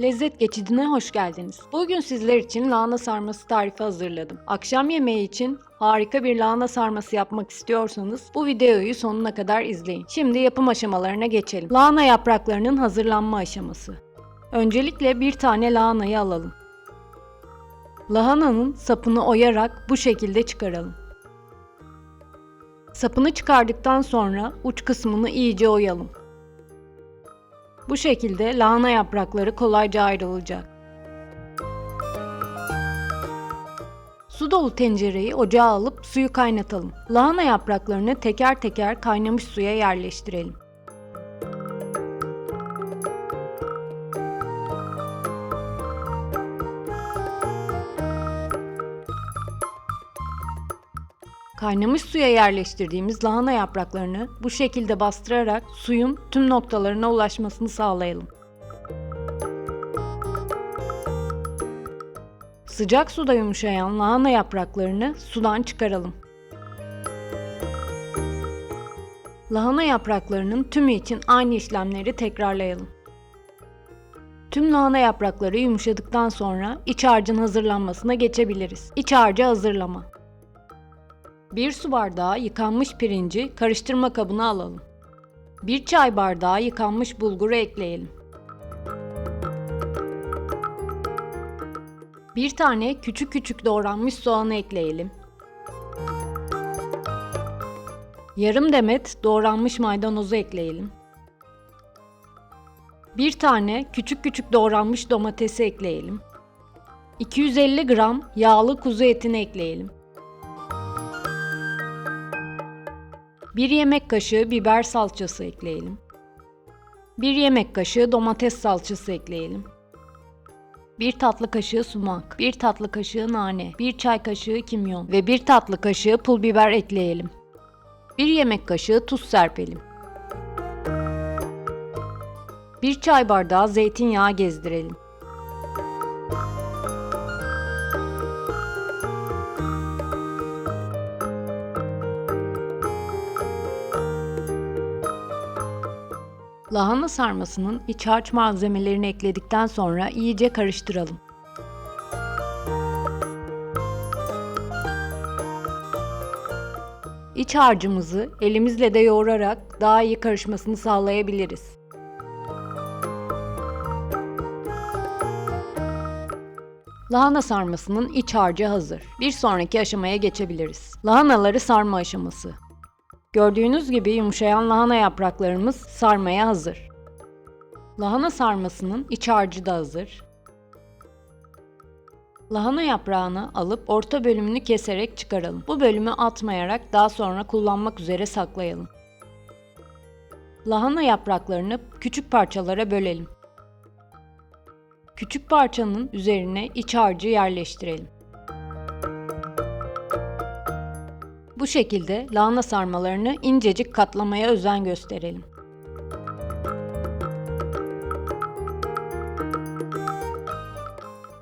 Lezzet geçidine hoş geldiniz. Bugün sizler için lahana sarması tarifi hazırladım. Akşam yemeği için harika bir lahana sarması yapmak istiyorsanız bu videoyu sonuna kadar izleyin. Şimdi yapım aşamalarına geçelim. Lahana yapraklarının hazırlanma aşaması. Öncelikle bir tane lahanayı alalım. Lahananın sapını oyarak bu şekilde çıkaralım. Sapını çıkardıktan sonra uç kısmını iyice oyalım. Bu şekilde lahana yaprakları kolayca ayrılacak. Su dolu tencereyi ocağa alıp suyu kaynatalım. Lahana yapraklarını teker teker kaynamış suya yerleştirelim. Kaynamış suya yerleştirdiğimiz lahana yapraklarını bu şekilde bastırarak suyun tüm noktalarına ulaşmasını sağlayalım. Sıcak suda yumuşayan lahana yapraklarını sudan çıkaralım. Lahana yapraklarının tümü için aynı işlemleri tekrarlayalım. Tüm lahana yaprakları yumuşadıktan sonra iç harcın hazırlanmasına geçebiliriz. İç harcı hazırlama. 1 su bardağı yıkanmış pirinci karıştırma kabına alalım. 1 çay bardağı yıkanmış bulguru ekleyelim. 1 tane küçük küçük doğranmış soğanı ekleyelim. Yarım demet doğranmış maydanozu ekleyelim. 1 tane küçük küçük doğranmış domatesi ekleyelim. 250 gram yağlı kuzu etini ekleyelim. 1 yemek kaşığı biber salçası ekleyelim. 1 yemek kaşığı domates salçası ekleyelim. 1 tatlı kaşığı sumak, 1 tatlı kaşığı nane, 1 çay kaşığı kimyon ve 1 tatlı kaşığı pul biber ekleyelim. 1 yemek kaşığı tuz serpelim. 1 çay bardağı zeytinyağı gezdirelim. Lahana sarmasının iç harç malzemelerini ekledikten sonra iyice karıştıralım. İç harcımızı elimizle de yoğurarak daha iyi karışmasını sağlayabiliriz. Lahana sarmasının iç harcı hazır. Bir sonraki aşamaya geçebiliriz. Lahanaları sarma aşaması. Gördüğünüz gibi yumuşayan lahana yapraklarımız sarmaya hazır. Lahana sarmasının iç harcı da hazır. Lahana yaprağını alıp orta bölümünü keserek çıkaralım. Bu bölümü atmayarak daha sonra kullanmak üzere saklayalım. Lahana yapraklarını küçük parçalara bölelim. Küçük parçanın üzerine iç harcı yerleştirelim. Bu şekilde lahana sarmalarını incecik katlamaya özen gösterelim.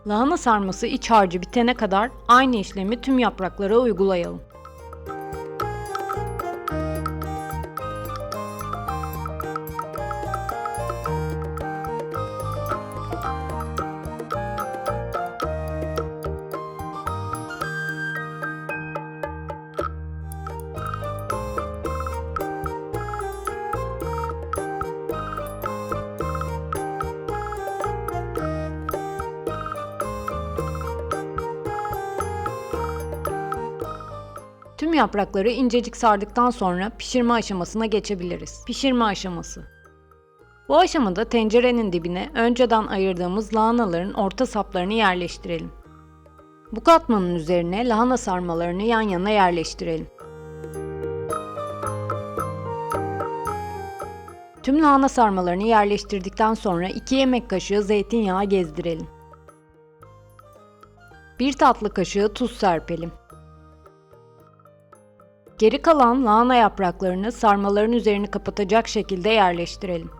Lahana sarması iç harcı bitene kadar aynı işlemi tüm yapraklara uygulayalım. Yaprakları incecik sardıktan sonra pişirme aşamasına geçebiliriz. Pişirme aşaması. Bu aşamada tencerenin dibine önceden ayırdığımız lahanaların orta saplarını yerleştirelim. Bu katmanın üzerine lahana sarmalarını yan yana yerleştirelim. Tüm lahana sarmalarını yerleştirdikten sonra 2 yemek kaşığı zeytinyağı gezdirelim. 1 tatlı kaşığı tuz serpelim. Geri kalan lahana yapraklarını sarmaların üzerini kapatacak şekilde yerleştirelim.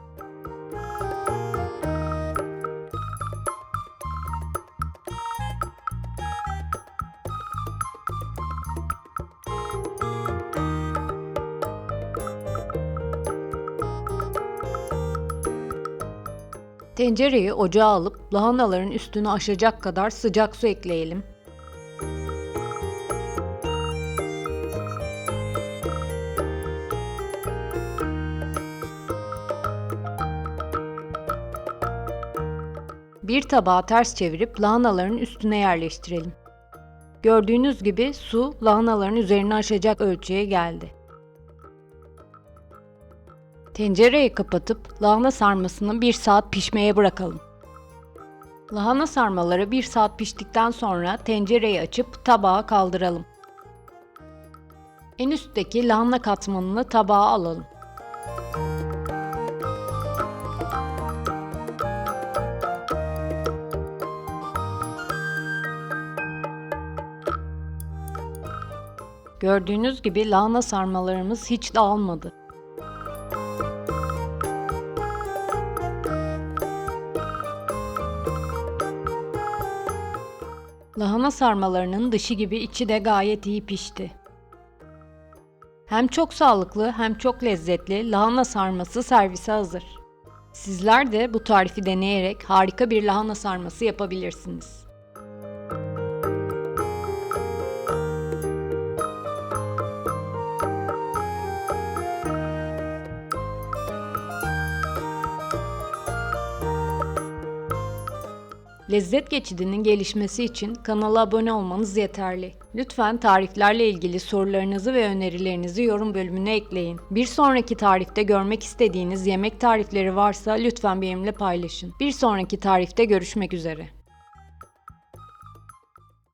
Tencereyi ocağa alıp lahanaların üstünü aşacak kadar sıcak su ekleyelim. Bir tabağa ters çevirip lahanaların üstüne yerleştirelim. Gördüğünüz gibi su lahanaların üzerine aşacak ölçüye geldi. Tencereyi kapatıp lahana sarmasını 1 saat pişmeye bırakalım. Lahana sarmaları 1 saat piştikten sonra tencereyi açıp tabağa kaldıralım. En üstteki lahana katmanını tabağa alalım. Gördüğünüz gibi lahana sarmalarımız hiç dağılmadı. Lahana sarmalarının dışı gibi içi de gayet iyi pişti. Hem çok sağlıklı hem çok lezzetli lahana sarması servise hazır. Sizler de bu tarifi deneyerek harika bir lahana sarması yapabilirsiniz. Lezzet geçidinin gelişmesi için kanala abone olmanız yeterli. Lütfen tariflerle ilgili sorularınızı ve önerilerinizi yorum bölümüne ekleyin. Bir sonraki tarifte görmek istediğiniz yemek tarifleri varsa lütfen benimle paylaşın. Bir sonraki tarifte görüşmek üzere.